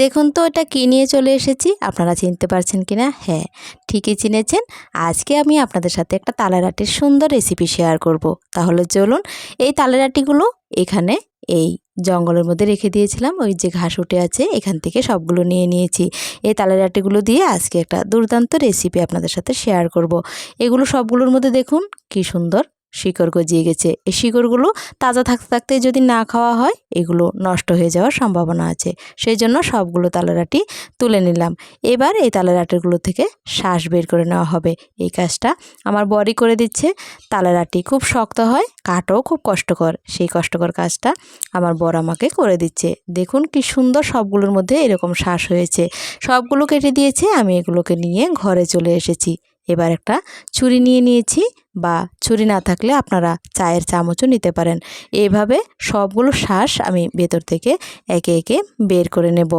দেখুন তো এটা কী নিয়ে চলে এসেছি, আপনারা চিনতে পারছেন কি না হ্যাঁ ঠিকই চিনেছেন আজকে আমি আপনাদের সাথে একটা তালের তালেরাটির সুন্দর রেসিপি শেয়ার করব। তাহলে চলুন, এই তালেরাটিগুলো এখানে এই জঙ্গলের মধ্যে রেখে দিয়েছিলাম, ওই যে ঘাস উঠে আছে, এখান থেকে সবগুলো নিয়ে নিয়েছি এই তালেরাটিগুলো দিয়ে আজকে একটা দুর্দান্ত রেসিপি আপনাদের সাথে শেয়ার করব। এগুলো সবগুলোর মধ্যে দেখুন, কি সুন্দর শিকড় গজিয়ে গেছে। এই শিকড়গুলো তাজা থাকতে থাকতে যদি না খাওয়া হয়, এগুলো নষ্ট হয়ে যাওয়ার সম্ভাবনা আছে। সেই জন্য সবগুলো তালেরাটি তুলে নিলাম। এবার এই তালেরাটিগুলো থেকে শ্বাস বের করে নেওয়া হবে। এই কাজটা আমার বড়ি করে দিচ্ছে। তালেরাটি খুব শক্ত হয়, কাটও খুব কষ্টকর। সেই কষ্টকর কাজটা আমার বর আমাকে করে দিচ্ছে। দেখুন কি সুন্দর সবগুলোর মধ্যে এরকম শ্বাস হয়েছে। সবগুলো কেটে দিয়েছে, আমি এগুলোকে নিয়ে ঘরে চলে এসেছি। এবার একটা ছুরি নিয়ে নিয়েছি বা ছুরি না থাকলে আপনারা চায়ের চামচও নিতে পারেন। এইভাবে সবগুলো শ্বাস আমি ভেতর থেকে একে একে বের করে নেব।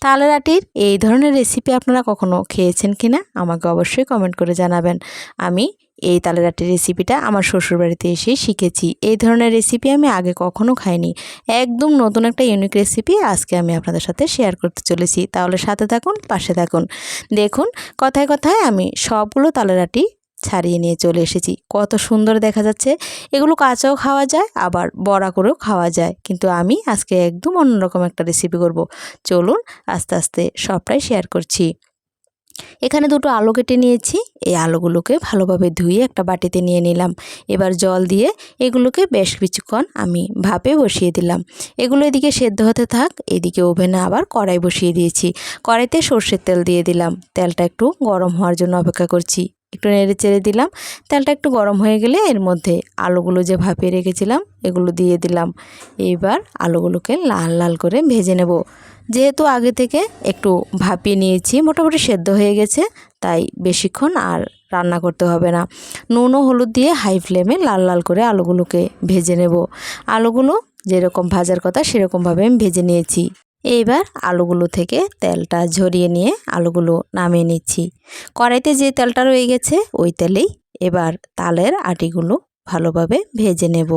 তালের এই ধরনের রেসিপি আপনারা কখনো খেয়েছেন কিনা আমাকে অবশ্যই কমেন্ট করে জানাবেন। আমি এই তালের রেসিপিটা আমার শ্বশুরবাড়িতে এসেই শিখেছি। এই ধরনের রেসিপি আমি আগে কখনো খাইনি। একদম নতুন একটা ইউনিক রেসিপি আজকে আমি আপনাদের সাথে শেয়ার করতে চলেছি। তাহলে সাথে থাকুন, পাশে থাকুন। দেখুন, কথায় কথায় আমি সবগুলো তালের আটি ছাড়িয়ে নিয়ে চলে এসেছি। কত সুন্দর দেখা যাচ্ছে। এগুলো কাঁচাও খাওয়া যায়, আবার বড়া করেও খাওয়া যায়। কিন্তু আমি আজকে একদম অন্যরকম একটা রেসিপি করব। চলুন, আস্তে আস্তে সবটাই শেয়ার করছি। এখানে দুটো আলো কেটে নিয়েছি। এই আলোগুলোকে ভালোভাবে ধুয়ে একটা বাটিতে নিয়ে নিলাম। এবার জল দিয়ে এগুলোকে বেশ কিছুক্ষণ আমি ভাপে বসিয়ে দিলাম। এগুলো এদিকে সেদ্ধ হতে থাক, এদিকে ওভেনে আবার কড়াই বসিয়ে দিয়েছি। কড়াইতে সর্ষের তেল দিয়ে দিলাম। তেলটা একটু গরম হওয়ার জন্য অপেক্ষা করছি। একটু নেড়ে চেড়ে দিলাম। তেলটা একটু গরম হয়ে গেলে এর মধ্যে আলুগুলো যে ভাপিয়ে রেখেছিলাম, এগুলো দিয়ে দিলাম। এইবার আলুগুলোকে লাল লাল করে ভেজে নেব। যেহেতু আগে থেকে একটু ভাপিয়ে নিয়েছি, মোটামুটি সেদ্ধ হয়ে গেছে, তাই বেশিক্ষণ আর রান্না করতে হবে না। নুন ও হলুদ দিয়ে হাই ফ্লেমে লাল লাল করে আলুগুলোকে ভেজে নেব। আলুগুলো যেরকম ভাজার কথা সেরকমভাবে আমি ভেজে নিয়েছি। এইবার আলুগুলো থেকে তেলটা ঝরিয়ে নিয়ে আলুগুলো নামিয়ে নিচ্ছি। কড়াইতে যে তেলটা রয়ে গেছে, ওই তেলেই এবার তালের আটিগুলো ভালোভাবে ভেজে নেব।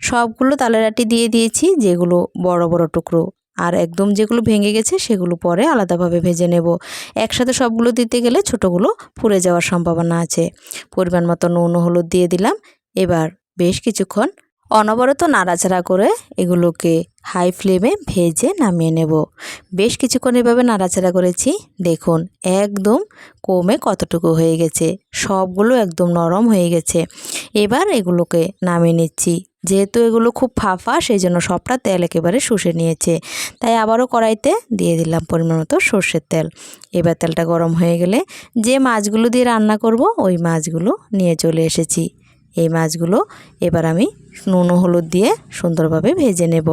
সবগুলো তালের আটি দিয়ে দিয়েছি, যেগুলো বড় বড় টুকরো। আর একদম যেগুলো ভেঙে গেছে, সেগুলো পরে আলাদাভাবে ভেজে নেব। একসাথে সবগুলো দিতে গেলে ছোটোগুলো পুড়ে যাওয়ার সম্ভাবনা আছে। পরিমাণ মতো নুন হলুদ দিয়ে দিলাম। এবার বেশ কিছুক্ষণ অনবরত নাড়াচাড়া করে এগুলোকে হাই ফ্লেমে ভেজে নামিয়ে নেব। বেশ কিছুক্ষণ এভাবে নাড়াচাড়া করেছি। দেখুন, একদম কমে কতটুকু হয়ে গেছে। সবগুলো একদম নরম হয়ে গেছে। এবার এগুলোকে নামিয়ে নিচ্ছি। যেহেতু এগুলো খুব ফাফা সেই জন্য সবটা তেল একেবারে শুষে নিয়েছে। তাই আবারও কড়াইতে দিয়ে দিলাম পরিমাণ মতো সর্ষের তেল। এবার তেলটা গরম হয়ে গেলে যে মাছগুলো দিয়ে রান্না করব, ওই মাছগুলো নিয়ে চলে এসেছি। এই মাছগুলো এবার আমি নুন হলুদ দিয়ে সুন্দরভাবে ভেজে নেব।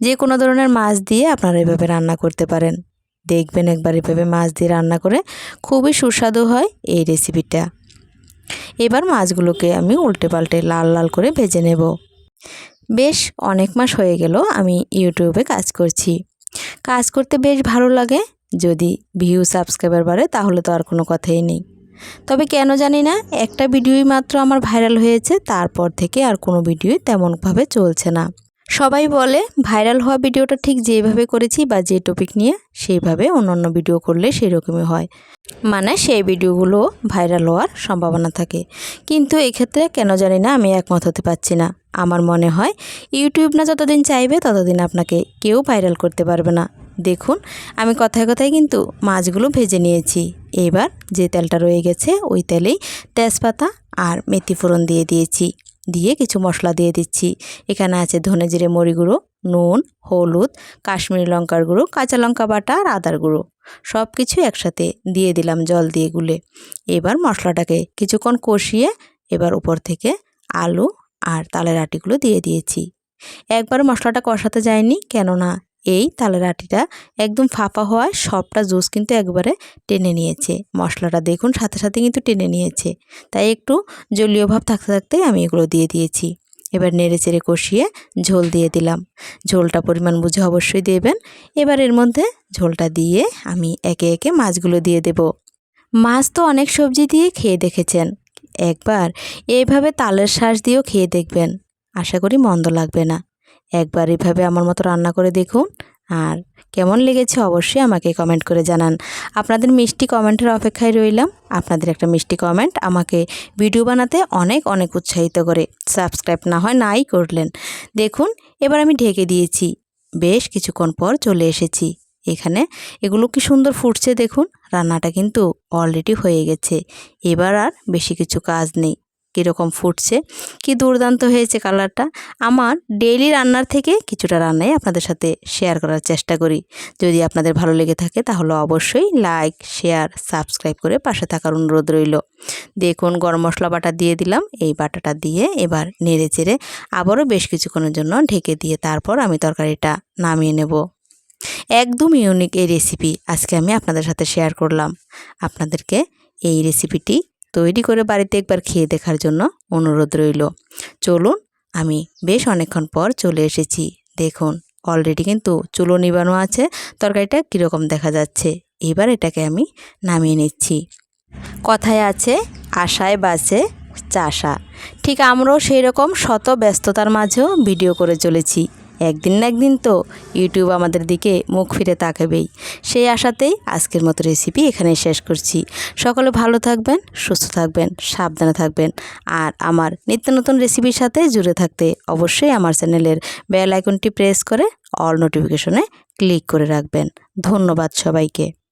যে কোনো ধরনের মাছ দিয়ে আপনারা এভাবে রান্না করতে পারেন। দেখবেন একবার এভাবে মাছ দিয়ে রান্না করে খুবই সুস্বাদু হয় এই রেসিপিটা। এবার মাছগুলোকে আমি উল্টে পাল্টে লাল লাল করে ভেজে নেব। বেশ অনেক মাস হয়ে গেল আমি ইউটিউবে কাজ করছি। কাজ করতে বেশ ভালো লাগে। যদি ভিউ সাবস্ক্রাইবার বাড়ে তাহলে তো আর কোনো কথাই নেই। তবে কেন জানি না একটা ভিডিওই মাত্র আমার ভাইরাল হয়েছে তারপর থেকে আর কোনো ভিডিওই তেমনভাবে চলছে না। সবাই বলে, ভাইরাল হওয়া ভিডিওটা ঠিক যেভাবে করেছি বা যে টপিক নিয়ে সেইভাবে অন্য অন্য ভিডিও করলে সেই রকমই হয়। মানে সেই ভিডিওগুলো ভাইরাল হওয়ার সম্ভাবনা থাকে। কিন্তু এক্ষেত্রে কেন জানি না আমি একমত হতে পারছি না। আমার মনে হয় ইউটিউব না যতদিন চাইবে ততদিন আপনাকে কেউ ভাইরাল করতে পারবে না। দেখুন, আমি কথায় কথায় কিন্তু মাছগুলো ভেজে নিয়েছি। এবার যে তেলটা রয়ে গেছে, ওই তেলেই তেজপাতা আর মেথি ফোড়ন দিয়ে দিয়েছি। দিয়ে কিছু মশলা দিয়ে দিচ্ছি। এখানে আছে ধনে জিরে, মরি গুঁড়ো, নুন, হলুদ, কাশ্মীরি লঙ্কার গুঁড়ো, কাঁচা লঙ্কা বাটা আর আদার গুঁড়ো। সব কিছু একসাথে দিয়ে দিলাম জল দিয়ে গুলে। এবার মশলাটাকে কিছুক্ষণ কষিয়ে এবার উপর থেকে আলু আর তালের আটিগুলো দিয়ে দিয়েছি। একবার মশলাটা কষাতে যায়নি, কেননা এই তালের আটিটা একদম ফাঁপা হওয়ায় সবটা জুস কিন্তু একবারে টেনে নিয়েছে। মশলাটা দেখুন, সাথে সাথে কিন্তু টেনে নিয়েছে। তাই একটু জলীয় ভাব থাকতে থাকতেই আমি এগুলো দিয়ে দিয়েছি। এবার নেড়ে চেড়ে কষিয়ে ঝোল দিয়ে দিলাম। ঝোলটা পরিমাণ বুঝে অবশ্যই দেবেন। এবার এর মধ্যে ঝোলটা দিয়ে আমি একে একে মাছগুলো দিয়ে দেব। মাছ তো অনেক সবজি দিয়ে খেয়ে দেখেছেন। একবার এইভাবে তালের শ্বাস দিয়েও খেয়ে দেখবেন। আশা করি মন্দ লাগবে না। একবার এভাবে আমার মতো রান্না করে দেখুন। আর কেমন লেগেছে অবশ্যই আমাকে কমেন্ট করে জানান। আপনাদের মিষ্টি কমেন্টের অপেক্ষায় রইলাম। আপনাদের একটা মিষ্টি কমেন্ট আমাকে ভিডিও বানাতে অনেক অনেক উৎসাহিত করে। সাবস্ক্রাইব না হয়, নাই করলেন। দেখুন, এবার আমি ঢেকে দিয়েছি। বেশ কিছুক্ষণ পর চলে এসেছি। এখানে এগুলো কি সুন্দর ফুটছে দেখুন। রান্নাটা কিন্তু অলরেডি হয়ে গেছে। এবার আর বেশি কিছু কাজ নেই। কীরকম ফুটছে, কি দুর্দান্ত হয়েছে কালারটা, আমার ডেইলি রান্নার থেকে কিছুটা রান্নাই আপনাদের সাথে শেয়ার করার চেষ্টা করি। যদি আপনাদের ভালো লেগে থাকে তাহলে অবশ্যই লাইক, শেয়ার, সাবস্ক্রাইব করে পাশে থাকার অনুরোধ রইল। দেখুন, গরম মশলা বাটা দিয়ে দিলাম, এই বাটাটা দিয়ে এবার নেড়ে চেড়ে আবারও বেশ কিছুক্ষণের জন্য ঢেকে দিয়ে তারপর আমি তরকারিটা নামিয়ে নেব। একদম ইউনিক এই রেসিপি আজকে আমি আপনাদের সাথে শেয়ার করলাম। আপনাদেরকে এই রেসিপিটি তৈরি করে বাড়িতে একবার খেয়ে দেখার জন্য অনুরোধ রইল। চলুন, আমি বেশ অনেকক্ষণ পর চলে এসেছি। দেখুন অলরেডি কিন্তু চুলো নিবানো আছে, তরকারিটা কীরকম দেখা যাচ্ছে। এবার এটাকে আমি নামিয়ে নিচ্ছি। কথায় আছে, আশায় বাঁচে চাষা। ঠিক আমরাও সেই রকম শত ব্যস্ততার মাঝেও ভিডিও করে চলেছি। একদিন না একদিন তো ইউটিউব আমাদের দিকে মুখ ফিরে তাকাবেই। সেই আশাতেই আজকের মতো রেসিপি এখানে শেষ করছি। সকলে ভালো থাকবেন, সুস্থ থাকবেন, সাবধানে থাকবেন। আর আমার নিত্য নতুন রেসিপির সাথে জুড়ে থাকতে অবশ্যই আমার চ্যানেলের বেল আইকনটি প্রেস করে অল নোটিফিকেশনে ক্লিক করে রাখবেন। ধন্যবাদ সবাইকে।